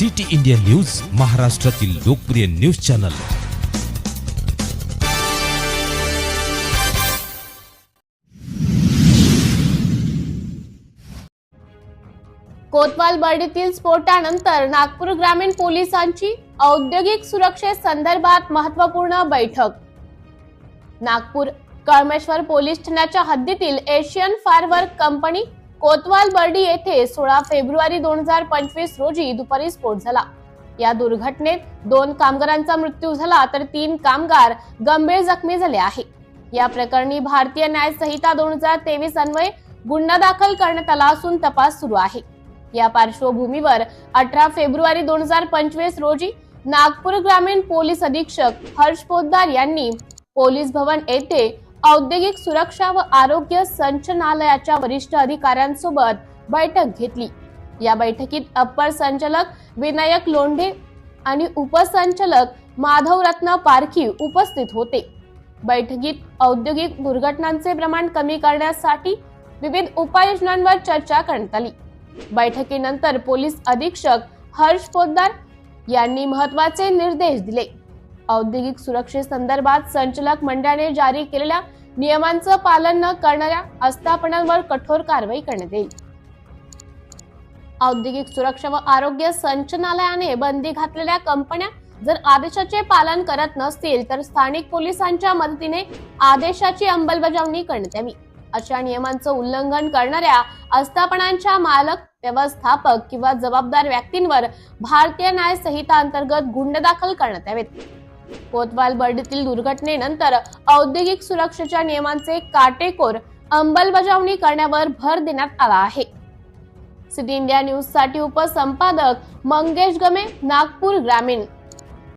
City India news महाराष्ट्रातील लोकप्रिय news channel. कोतवाल बर्डीतील स्फोटानंतर नागपूर ग्रामीण पोलिसांची औद्योगिक सुरक्षेसंदर्भात महत्त्वपूर्ण बैठक. नागपूर कळमेश्वर पोलीस ठाण्याच्या हद्दीतील Asian firework company Kotwal Burdi येथे सोळा फेब्रुवारी दोन हजार पंचवीस रोजी दुपारी स्फोट झाला. या दुर्घटनेत दोन कामगारांचा मृत्यू झाला तर तीन कामगार गंभीर जखमी झाले आहे. या प्रकरणी भारतीय न्याय संहिता दोन हजार तेवीस अन्वये गुन्हा दाखल करण्यात आला असून तपास सुरू आहे. या पार्श्वभूमीवर अठरा फेब्रुवारी दोन हजार पंचवीस रोजी नागपूर ग्रामीण पोलीस अधीक्षक हर्ष पोद्दार यांनी पोलीस भवन येथे औद्योगिक सुरक्षा व आरोग्य संचालनालयाच्या वरिष्ठ अधिकाऱ्यांसोबत बैठक घेतली. या बैठकीत अप्पर संचालक विनायक लोंढे आणि उपसंचालक माधवरत्न पारखी उपस्थित होते. बैठकीत औद्योगिक दुर्घटनांचे प्रमाण कमी करण्यासाठी विविध उपाययोजनांवर चर्चा करण्यात आली. बैठकीनंतर पोलीस अधीक्षक हर्ष पोद्दार यांनी महत्त्वाचे निर्देश दिले. औद्योगिक सुरक्षेसंदर्भात संचालक मंडळाने जारी केलेल्या नियमांचं पालन न करणाऱ्या आस्थापनांवर कठोर कारवाई करण्यात येईल. औद्योगिक सुरक्षा व आरोग्य संचालनालयाने बंदी घातलेल्या कंपन्या जर आदेशाचे पालन करत नसतील तर स्थानिक पोलिसांच्या मदतीने आदेशाची अंमलबजावणी करण्यात यावी. अशा नियमांचं उल्लंघन करणाऱ्या आस्थापनांच्या मालक व्यवस्थापक किंवा जबाबदार व्यक्तींवर भारतीय न्याय संहिता अंतर्गत गुन्हे दाखल करण्यात यावेत. कोतवाल बर्डीतील दुर्घटनेनंतर औद्योगिक सुरक्षेच्या नियमांचे काटेकोर अंमलबजावणी करण्यावर भर देण्यात आला आहे. सिटी इंडिया न्यूजसाठी उपसंपादक मंगेश गमे नागपूर ग्रामीण.